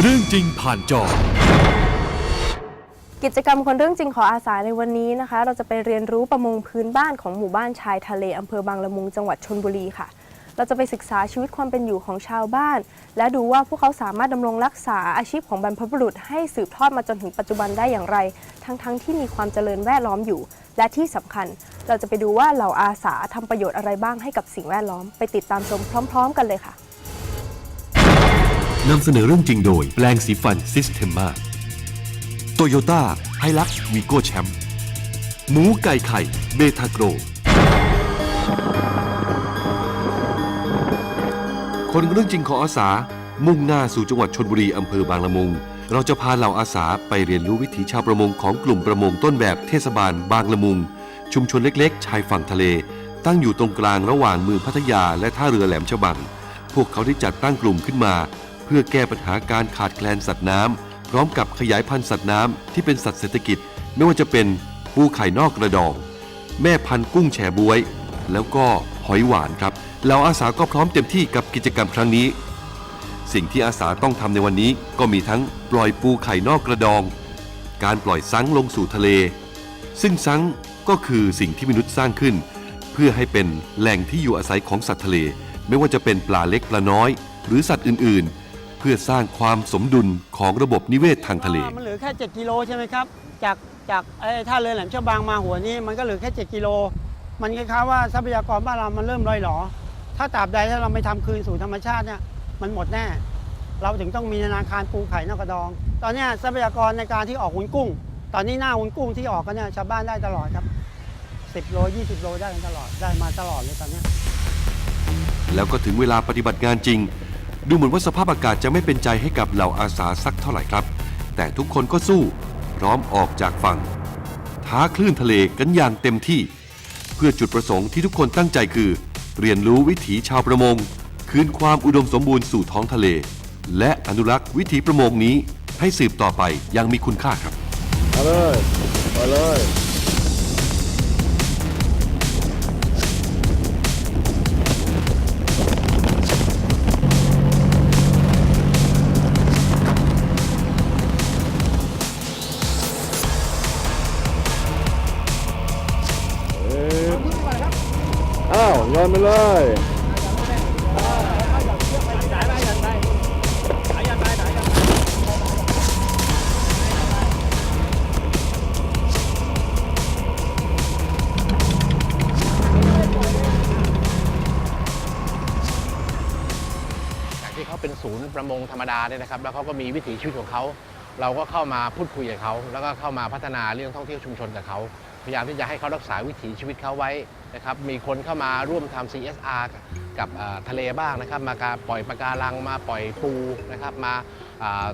เรื่องจริงผ่านจอ กิจกรรมคนเรื่องจริงขออาสาในวันนี้นะคะ เราจะไปเรียนรู้ประมงพื้นบ้านของหมู่บ้านชายทะเลอำเภอบางละมุงจังหวัดชนบุรีค่ะ เราจะไปศึกษาชีวิตความเป็นอยู่ของชาวบ้าน และดูว่าพวกเขาสามารถดำรงรักษาอาชีพของบรรพบุรุษให้สืบทอดมาจนถึงปัจจุบันได้อย่างไร ทั้งๆที่มีความเจริญแวดล้อมอยู่ และที่สำคัญ เราจะไปดูว่าเหล่าอาสาทำประโยชน์อะไรบ้างให้กับสิ่งแวดล้อม ไปติดตามชมพร้อม ๆ กันเลยค่ะ นำเสนอเรื่องจริงโดยแปลงสีฟันซิสเ e มมาโตโยต้าไฮลักซ์วีโก้แชมป์หมูไก่ไข่เบทาโกร คนเรื่องจริงของอาสา มุ่งหน้าสู่จังหวัดชนบุรีอำเภอบางละมุง เราจะพาเหล่าอาสาไปเรียนรู้วิถีชาวประมงของกลุ่มประมงต้นแบบเทศบาลบางละมุง ชุมชนเล็กๆ ชายฝั่งทะเล ตั้งอยู่ตรงกลางระหว่างเมืองพัทยาและท่าเรือแหลมฉบัง พวกเขาได้จัดตั้งกลุ่มขึ้นมา เพื่อแก้ปัญหาการขาดแคลนสัตว์น้ำพร้อมกับขยายพันธุ์สัตว์น้ำที่เป็นสัตว์เศรษฐกิจ ไม่ว่าจะเป็นปูไข่นอกกระดอง แม่พันธุ์กุ้งแฉบวย แล้วก็หอยหวานครับเหล่าอาสาก็พร้อมเต็มที่กับกิจกรรมครั้งนี้ สิ่งที่อาสาต้องทำในวันนี้ก็มีทั้งปล่อยปูไข่นอกกระดอง การปล่อยซังลงสู่ทะเล ซึ่งซังก็คือสิ่งที่มนุษย์สร้างขึ้น เพื่อให้เป็นแหล่งที่อยู่อาศัยของสัตว์ทะเล ไม่ว่าจะเป็นปลาเล็กปลาน้อย หรือสัตว์อื่นๆ พื่อสร้างความสมดุลของระบบนิเวศทางทะเล มันเหลือแค่ 7 กิโลใช่ไหมครับ จากจากไอ้ท่าเรือแหลมฉบังมาหัวนี้มันก็เหลือแค่ 7 กิโล มันคล้ายๆว่าทรัพยากรบ้านเรามันเริ่มร่อยหรอถ้าตราบใดถ้าเราไม่ทำคืนสู่ธรรมชาติเนี่ยมันหมดแน่ เราถึงต้องมีธนาคารปูไข่นอกกระดอง ตอนเนี้ยทรัพยากรในการที่ออกหุนกุ้ง ตอนนี้หน้าหุนกุ้งที่ออกกันเนี่ยชาวบ้านได้ตลอดครับ10โล20 โลได้กันตลอดได้มาตลอดเลยตอนเนี้ยแล้วก็ถึงเวลาปฏิบัติงานจริง ดูเหมือนว่าสภาพอากาศจะไม่เป็นใจให้กับเหล่าอาสาสักเท่าไหร่ครับ แต่ทุกคนก็สู้ พร้อมออกจากฝั่ง ท้าคลื่นทะเลกันอย่างเต็มที่ เพื่อจุดประสงค์ที่ทุกคนตั้งใจคือ เรียนรู้วิถีชาวประมง คืนความอุดมสมบูรณ์สู่ท้องทะเล และอนุรักษ์วิถีประมงนี้ให้สืบต่อไปยังมีคุณค่าครับ มาเลย มาเลย อ้าวโยนไปเลยจากที่เขาเป็นศูนย์ประมงธรรมดาเนี่ยนะครับ แล้วเขาก็มีวิถีชีวิตของเขา เราก็เข้ามาพูดคุยกับเขา แล้วก็เข้ามาพัฒนาเรื่องท่องเที่ยวชุมชนกับเขา พยายามที่จะให้เขารักษาวิถีชีวิตเขาไว้ นะครับมีคนเข้ามาร่วมทำ CSR กับทะเลบ้างนะครับ มาปล่อยปะการังมาปล่อยปูนะครับ มา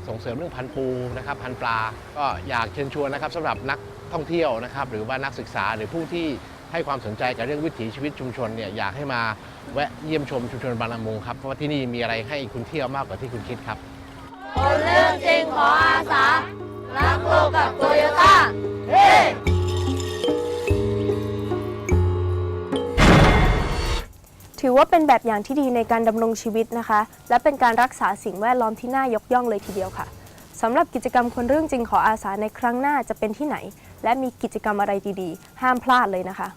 ส่งเสริมเรื่องพันปูนะครับ พันปลา ก็อยากเชิญชวนนะครับสำหรับนักท่องเที่ยวนะครับ หรือว่านักศึกษาหรือผู้ที่ให้ความสนใจกับเรื่องวิถีชีวิตชุมชนเนี่ยอยากให้มาแวะเยี่ยมชมชุมชนบางละมุงครับเพราะว่าที่นี่มีอะไรให้คุณเที่ยวมากกว่าที่คุณคิดครับ ถือว่าเป็นแบบอย่างที่ดีในการดำรงชีวิตนะคะ และเป็นการรักษาสิ่งแวดล้อมที่น่ายกย่องเลยทีเดียวค่ะสำหรับกิจกรรมคนเรื่องจริงขออาสาในครั้งหน้าจะเป็นที่ไหน และมีกิจกรรมอะไรดีๆ ห้ามพลาดเลยนะคะ